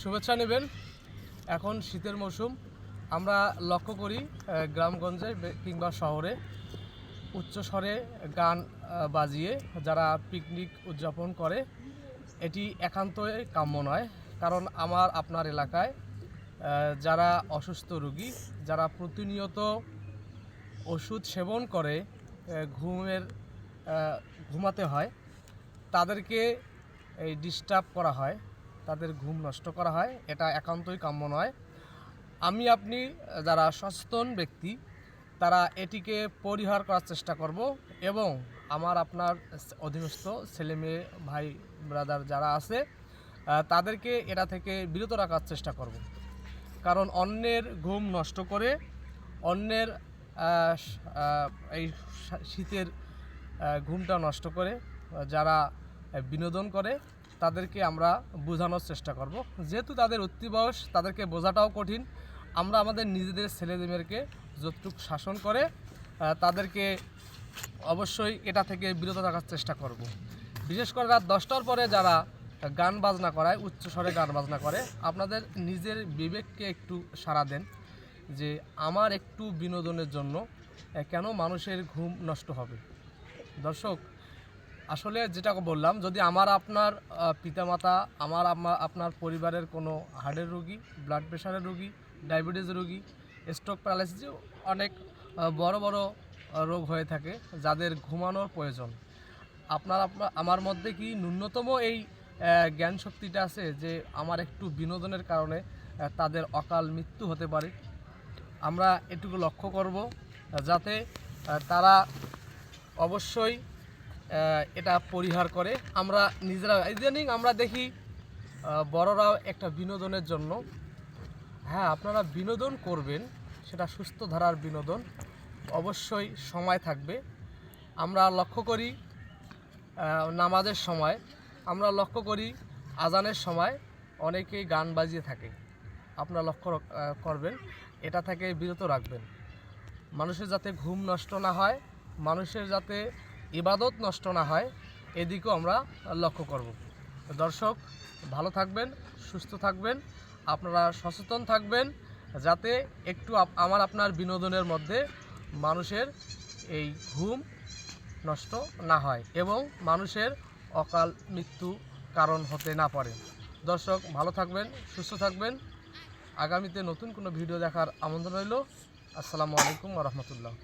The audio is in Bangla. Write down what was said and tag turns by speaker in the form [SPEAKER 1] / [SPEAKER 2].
[SPEAKER 1] শুভেচ্ছা নেবেন। এখন শীতের মৌসুম। আমরা লক্ষ্য করি গ্রামগঞ্জে কিংবা শহরে উচ্চ স্বরে গান বাজিয়ে যারা পিকনিক উদযাপন করে, এটি একান্তই কাম্য নয়। কারণ আমার, আপনার এলাকায় যারা অসুস্থ রোগী, যারা প্রতিনিয়ত ওষুধ সেবন করে ঘুমের ঘুমাতে হয়, তাদেরকে এই ডিস্টার্ব করা হয়। তাদের ঘুম নষ্ট করা হয়, এটা একান্তই কাম্য নয়। আমি, আপনি যারা সচেতন ব্যক্তি, তারা এটিকে পরিহার করার চেষ্টা করব এবং আমার আপনার অধীনস্থ ছেলে মেয়ে, ভাই ব্রাদার যারা আছে তাদেরকে এটা থেকে বিরত রাখার চেষ্টা করব। কারণ অন্যের ঘুম নষ্ট করে, অন্যের এই শীতের ঘুমটা নষ্ট করে, যারা বিনোদন করে তাদেরকে আমরা বোঝানোর চেষ্টা করব। যেহেতু তাদের উত্তি বয়স, তাদেরকে বোঝাটাও কঠিন। আমরা আমাদের নিজেদের ছেলেদেরকে যতটুকু শাসন করে তাদেরকে অবশ্যই এটা থেকে বিরত থাকার চেষ্টা করব। বিশেষ করে রাত দশটার পরে যারা গান বাজনা করায়, উচ্চ স্বরে গান বাজনা করে, আপনাদের নিজের বিবেককে একটু সাড়া দেন যে আমার একটু বিনোদনের জন্য কেন মানুষের ঘুম নষ্ট হবে। দর্শক আসলে যেটা বললাম, যদি আমার আপনার পিতামাতা, আমার আপনার পরিবারের কোনো হার্টের রোগী ব্লাড প্রেশারের রোগী ডায়াবেটিস রোগী স্ট্রোক প্যারালাইসিস অনেক বড় বড় রোগ হয়ে থাকে, যাদের ঘুমানোর প্রয়োজন। আপনার আপনা- আমার মধ্যে কি ন্যূনতম এই জ্ঞান শক্তিটা আছে যে আমার একটু বিনোদনের কারণে তাদের অকাল মৃত্যু হতে পারে? আমরা এটুকু লক্ষ্য করব, যাতে তারা অবশ্যই এটা পরিহার করে। আমরা নিজেরা ইদানিং আমরা দেখি বড়রাও একটা বিনোদনের জন্য। হ্যাঁ আপনারা বিনোদন করবেন, সেটা সুস্থ ধারার বিনোদন। অবশ্যই সময় থাকবে। আমরা লক্ষ্য করি নামাজের সময়। আমরা লক্ষ্য করি, আজানের সময় অনেকেই গান বাজিয়ে থাকে। আপনারা লক্ষ্য করবেন, এটা থেকে বিরত রাখবেন। মানুষের যাতে ঘুম নষ্ট না হয়, মানুষের যাতে ইবাদত নষ্ট না হয়, এদিকেও আমরা লক্ষ্য করব। দর্শক, ভালো থাকবেন, সুস্থ থাকবেন, আপনারা সচেতন থাকবেন, যাতে একটু আমার আপনার বিনোদনের মধ্যে মানুষের এই ঘুম নষ্ট না হয় এবং মানুষের অকাল মৃত্যু কারণ হতে না পারে। দর্শক, ভালো থাকবেন, সুস্থ থাকবেন। আগামীতে নতুন কোনো ভিডিও দেখার আমন্ত্রণ রইল। আসসালামু আলাইকুম রহমতুল্লাহ।